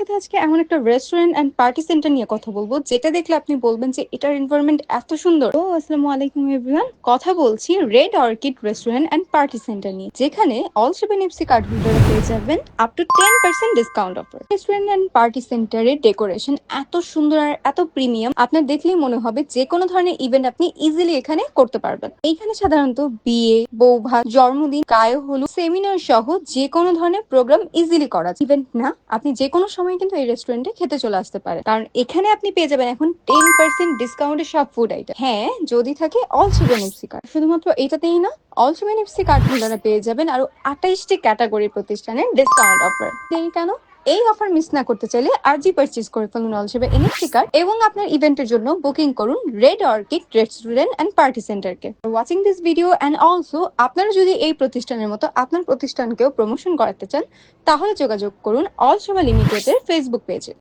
সাথে আজকে এমন একটা রেস্টুরেন্ট এন্ড পার্টি সেন্টার নিয়ে কথা বলব, যেটা দেখলে আপনি বলবেন যে এটার এনভায়রনমেন্ট এত সুন্দর। ও আসসালামু আলাইকুম এভরিওয়ান কথা বলছি Red Orchid restaurant and party centre নিয়ে, যেখানে অল সেভেন এফসি কার্ড হোল্ডারে পেয়ে যাবেন up to ten percent discount offer restaurant and party সেন্টারের ডেকোরেশন এত সুন্দর আর এত প্রিমিয়াম আপনার দেখলেই মনে হবে যে কোনো ধরনের ইভেন্ট আপনি ইজিলি এখানে করতে পারবেন। এইখানে সাধারণত বিয়ে বৌভাত জন্মদিন, গায়ে হলুদ সেমিনার সহ যে কোনো ধরনের প্রোগ্রাম ইজিলি করা ইভেন্ট না, আপনি যে কোনো সময় কিন্তু এই রেস্টুরেন্টে খেতে চলে আসতে পারে। কারণ এখানে আপনি পেয়ে যাবেন এখন টেন পার্সেন্ট ডিসকাউন্টে সব ফুড আইটেম হ্যাঁ যদি থাকে অল সুগার নিপসি কার্ড শুধুমাত্র এটাতেই না অল সুগার নিপসি কার্ড হোল্ডাররা পেয়ে যাবেন। আরও আঠাইশটি ক্যাটাগরি প্রতিষ্ঠানের ডিসকাউন্ট অফার কেন? এই অফার মিস না করতে চাইলে আরজি পারচেজ করে ফেলুন অলসেবে এনএফটি কার্ড এবং আপনার ইভেন্টের জন্য বুকিং করুন Red Orchid restaurant and party সেন্টারকে watching this video and also আপনারা যদি এই প্রতিষ্ঠানের মতো আপনার প্রতিষ্ঠানকেও প্রমোশন করাতে চান, তাহলে যোগাযোগ করুন অলসেবা লিমিটেডের ফেসবুক পেজে